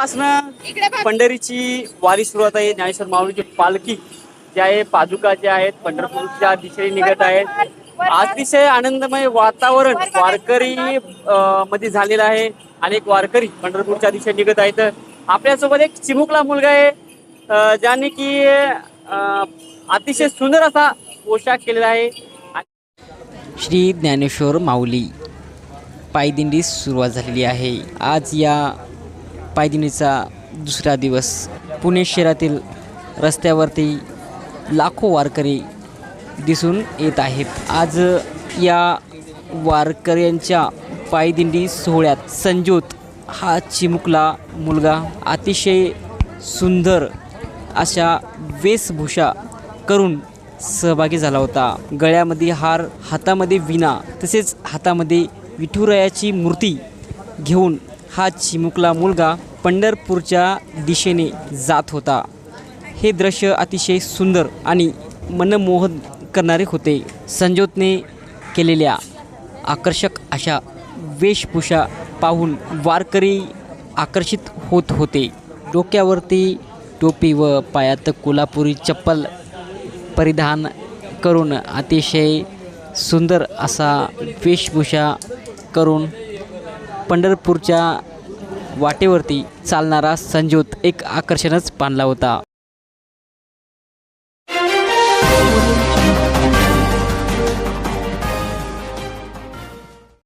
पासनं. पंढरीची वारी सुरुवात आहे. ज्ञानेश्वर माऊलीची पालखी जी आहे पादुका ज्या आहेत पंढरपूरच्या दिशेने निघत आहेत. अतिशय आनंदमय वातावरण वारकरी मध्ये झालेलं आहे. अनेक वारकरी पंढरपूरच्या दिशेने निघत आहेत. आपल्यासोबत एक चिमुकला मुलगा आहे ज्याने की अतिशय सुंदर असा पोशाख केलेला आहे. श्री ज्ञानेश्वर माऊली पायदिंडी सुरुवात झालेली आहे. आज या पायदिनीचा दुसरा दिवस. पुणे शहरातील रस्त्यावरती लाखो वारकरी दिसून येत आहेत. आज या वारकऱ्यांच्या पायदिंडी सोहळ्यात संजोत हा चिमुकला मुलगा अतिशय सुंदर अशा वेशभूषा करून सहभागी झाला होता. गळ्यामध्ये हार हातामध्ये विणा तसेच हातामध्ये विठुरायाची मूर्ती घेऊन हा चिमुकला मुलगा पंढरपूरच्या दिशेने जात होता. हे दृश्य अतिशय सुंदर आणि मनमोहन करणारे होते. संजोतने केलेल्या आकर्षक अशा वेशभूषा पाहून वारकरी आकर्षित होत होते. डोक्यावरती टोपी व पायात कोल्हापुरी चप्पल परिधान करून अतिशय सुंदर असा वेशभूषा करून पंढरपूरच्या वाटेवरती चालणारा संजोत एक आकर्षणच पाणला होता.